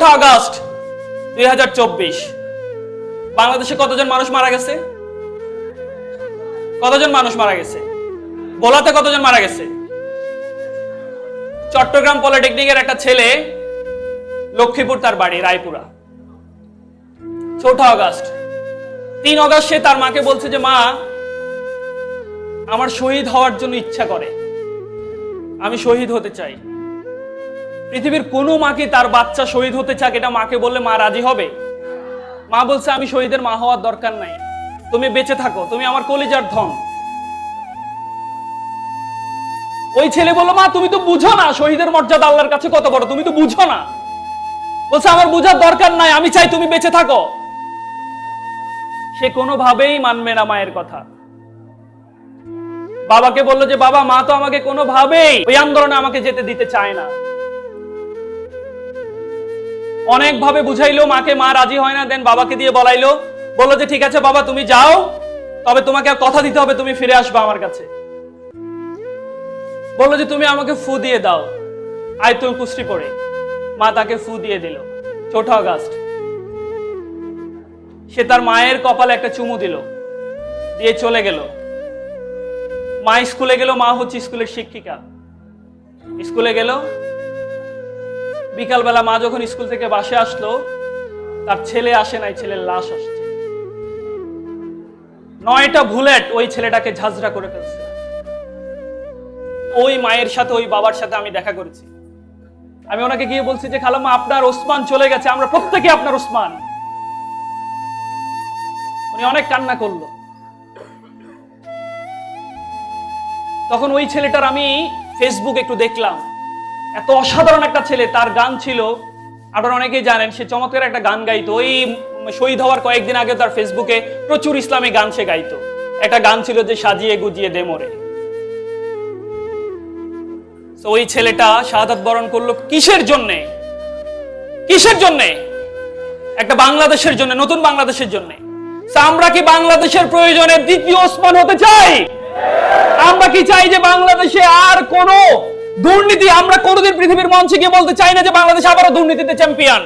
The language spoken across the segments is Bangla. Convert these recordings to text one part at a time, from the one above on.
চৌঠা আগস্ট দুই হাজার চব্বিশ। বাংলাদেশে কতজন মানুষ মারা গেছে? কতজন মানুষ মারা গেছে? বোলাতে কতজন মারা গেছে? চট্টগ্রাম পলিটেকনিকের একটা ছেলে লক্ষ্মীপুর তার বাড়ি, রায়পুরা। চৌঠা আগস্ট। তিন অগস্ট সে তার মাকে বলছে যে, মা, আমার শহীদ হওয়ার জন্য ইচ্ছা করে। আমি শহীদ হতে চাই। পৃথিবীর কোনো মাকে তার বাচ্চা শহীদ হতে চাক এটা মাকে বললে মা রাজি হবে? মা বলছে, আমি শহীদের মা হওয়ার দরকার নাই। তুমি বেঁচে থাকো, তুমি আমার কলিজার ধন। ওই ছেলে বলল, মা, তুমি তো বুঝো না, শহীদের মর্যাদা আল্লাহর কাছে কত বড়, তুমি তো বুঝো না। বলছে, আমার বুঝার দরকার নাই, আমি চাই তুমি বেঁচে থাকো। সে কোনোভাবেই মানবে না মায়ের কথা। বাবাকে বলল যে, বাবা, মা তো আমাকে কোনোভাবেই ওই আন্দোলনে আমাকে যেতে দিতে চায় না। অনেক ভাবে বুঝাইলো, মাকে মা রাজি হয় না দেন বাবাকে দিয়ে বলাইলো। বলল যে, ঠিক আছে বাবা, তুমি যাও, তবে তোমাকে কথা দিতে হবে, তুমি ফিরে আসবে আমার কাছে। বলল যে, তুমি আমাকে ফু দিয়ে দাও। আয়তুল কুস্তি পড়ে। মা তাকে ফু দিয়ে দিল। চৌঠা আগস্ট। সে তার মায়ের কপালে একটা চুমু দিল, দিয়ে চলে গেল। মা স্কুলে গেল, মা হচ্ছে স্কুলের শিক্ষিকা। স্কুলে গেল বিকালবেলা মা যখন স্কুল থেকে বাসে আসলো, তার ছেলে আসে নাই, ছেলের লাশ আসছে। নয়টা বুলেট ওই ছেলেটাকে ঝাঁঝরা করে ফেলছে। ওই মায়ের সাথে, ওই বাবার সাথে আমি দেখা করেছি। আমি ওনাকে গিয়ে বলছি যে, খালাম্মা, আপনার ওসমান চলে গেছে, আমরা প্রত্যেকে আপনার ওসমান। উনি অনেক কান্না করল। তখন ওই ছেলেটার আমি ফেসবুক একটু দেখলাম। এত অসাধারণ একটা ছেলে, তার গান ছিল, আপনারা অনেকেই জানেন, সে চমৎকার একটা গান গাইতো। ওই শহীদ হওয়ার কয়েকদিন আগে তার ফেসবুকে প্রচুর ইসলামী গান সে গাইতো। একটা গান ছিল যে, সাজিয়ে গুজিয়ে দে মোরে। ওই ছেলেটা শাহাদাত বরণ করল কিসের জন্যে? কিসের জন্যে? একটা বাংলাদেশের জন্য, নতুন বাংলাদেশের জন্য। আমরা কি বাংলাদেশের প্রয়োজনে দ্বিতীয় ওসমান হতে চাই? আমরা কি চাই যে বাংলাদেশে আর কোন দুর্নীতি আমরা কোনোদিন পৃথিবীর মঞ্চে গিয়ে বলতে চাই না যে বাংলাদেশ আবারও দুর্নীতিতে চ্যাম্পিয়ন?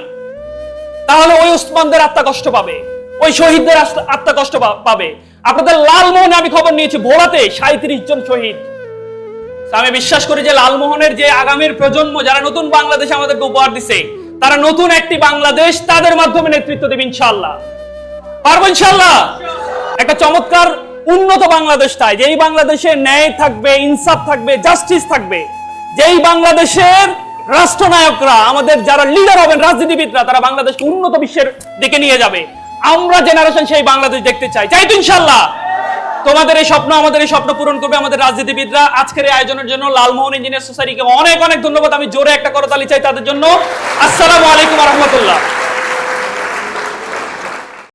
তাহলে ওই উসমানদের আত্মা কষ্ট পাবে। ওই শহীদদের আত্মা কষ্ট পাবে। আপনাদের লালমোহনে আমি খবর নিয়েছি, ভোলাতে সাঁত্রিশ জন শহীদ। আমি বিশ্বাস করি যে লালমোহনের যে আগামীর প্রজন্ম, যারা নতুন বাংলাদেশ আমাদেরকে উপহার দিছে, তারা নতুন একটি বাংলাদেশ তাদের মাধ্যমে নেতৃত্ব দেবে ইনশাআল্লাহ। পারব ইনশাআল্লাহ? একটা চমৎকার উন্নত বাংলাদেশ তাই যে এই বাংলাদেশে ন্যায় থাকবে, ইনসাফ থাকবে, জাস্টিস থাকবে। যেই বাংলাদেশের রাষ্ট্রনায়করা, আমাদের যারা লিডার হবেন, রাজনীতিবিদরা, তারা বাংলাদেশকে উন্নত বিশ্বের দিকে নিয়ে যাবে। আমরা জেনারেশন সেই বাংলাদেশ দেখতে চাই। চাই তো ইনশাল্লাহ তোমাদের এই স্বপ্ন, আমাদের এই স্বপ্ন পূরণ করবে আমাদের রাজনীতিবিদরা। আজকের এই আয়োজনের জন্য লালমোহন ইঞ্জিনিয়ার সোসাইটিকে অনেক অনেক ধন্যবাদ। আমি জোরে একটা করতালি চাই তাদের জন্য। আসসালামু আলাইকুম রহমতুল্লাহ।